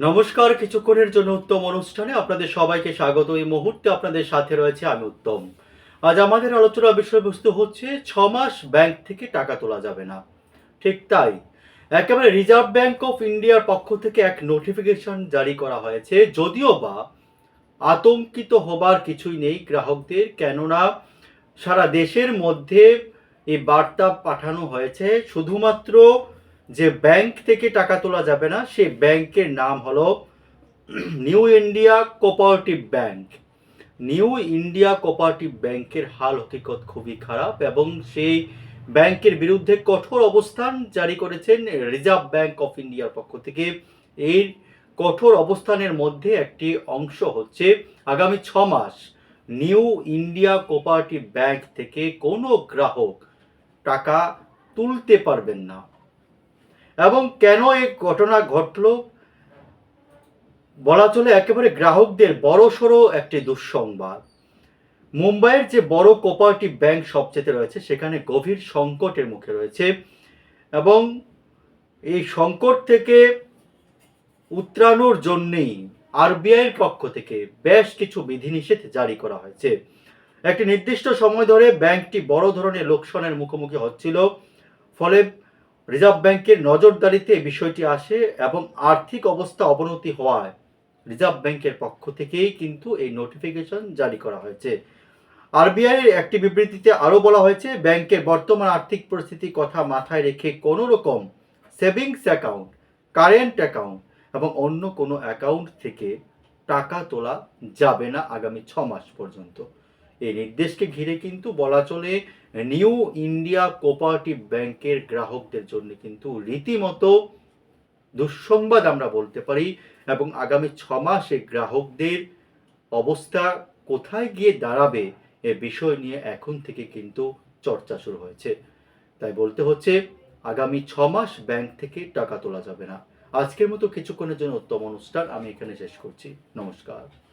নমস্কার, কিছুক্ষণের জন্য উত্তম অনুষ্ঠানে আপনাদের সবাইকে স্বাগত। এই মুহূর্তে আপনাদের সাথে রয়েছে আমি উত্তম। আজ আমাদের আলোচনা বিষয়বস্তু হচ্ছে ছ মাস ব্যাংক থেকে টাকা তোলা যাবে না। ঠিক তাই, একেবারে রিজার্ভ ব্যাংক অফ ইন্ডিয়ার পক্ষ থেকে এক নোটিফিকেশন জারি করা হয়েছে। যদিও বা আতঙ্কিত হবার কিছুই নেই গ্রাহকদের, কেননা সারা দেশের মধ্যে এই বার্তা পাঠানো হয়েছে। শুধুমাত্র যে ব্যাংক থেকে টাকা তোলা যাবে না, সেই ব্যাংকের নাম হলো New India Cooperative Bank. New India Cooperative ব্যাংকের হাল, হকিকত খুবই খারাপ এবং সেই ব্যাংকের বিরুদ্ধে কঠোর অবস্থান জারি করেছেন রিজার্ভ ব্যাংক অফ ইন্ডিয়ার পক্ষ থেকে। এই কঠোর অবস্থানের মধ্যে একটি অংশ হচ্ছে আগামী ছ মাস নিউ ইন্ডিয়া কোপারেটিভ ব্যাংক থেকে কোনো গ্রাহক টাকা তুলতে পারবেন না। এবং কেন এই ঘটনা ঘটলো? বলা চলে একেবারে গ্রাহকদের বড়সড় একটি দুঃসংবাদ। মুম্বাইয়ের যে বড় কোপারেটিভ ব্যাংক সবচেয়ে রয়েছে, সেখানে গভীর সংকটের মুখে রয়েছে এবং এই সংকট থেকে উত্তরানোর জন্যেই আরবিআইয়ের পক্ষ থেকে বেশ কিছু বিধিনিষেধ জারি করা হয়েছে। একটি নির্দিষ্ট সময় ধরে ব্যাংকটি বড় ধরনের লোকসানের মুখোমুখি হচ্ছিল, ফলে রিজার্ভ ব্যাংকের নজরদারিতে বিষয়টি আসে এবং আর্থিক অবস্থা অবনতি হওয়ায় রিজার্ভ ব্যাংকের পক্ষ থেকেই কিন্তু এই নোটিফিকেশন জারি করা হয়েছে। আরবিআই এর একটি বিবৃতিতে আরও বলা হয়েছে, ব্যাংকের বর্তমান আর্থিক পরিস্থিতির কথা মাথায় রেখে কোনো রকম সেভিংস অ্যাকাউন্ট, কারেন্ট অ্যাকাউন্ট এবং অন্য কোনো অ্যাকাউন্ট থেকে টাকা তোলা যাবে না আগামী ছ মাস পর্যন্ত। এই নির্দেশকে ঘিরে কিন্তু বলা চলে নিউ ইন্ডিয়া কোপারেটিভ ব্যাংকের গ্রাহকদের জন্য কিন্তু রীতিমতো দুঃসংবাদ আমরা বলতে পারি এবং আগামী ছ মাসে গ্রাহকদের অবস্থা কোথায় গিয়ে দাঁড়াবে এ বিষয় নিয়ে এখন থেকে কিন্তু চর্চা শুরু হয়েছে। তাই বলতে হচ্ছে আগামী ছ মাস ব্যাংক থেকে টাকা তোলা যাবে না। আজকের মতো কিছুক্ষণের জন্য উত্তম অনুষ্ঠান আমি এখানে শেষ করছি। নমস্কার।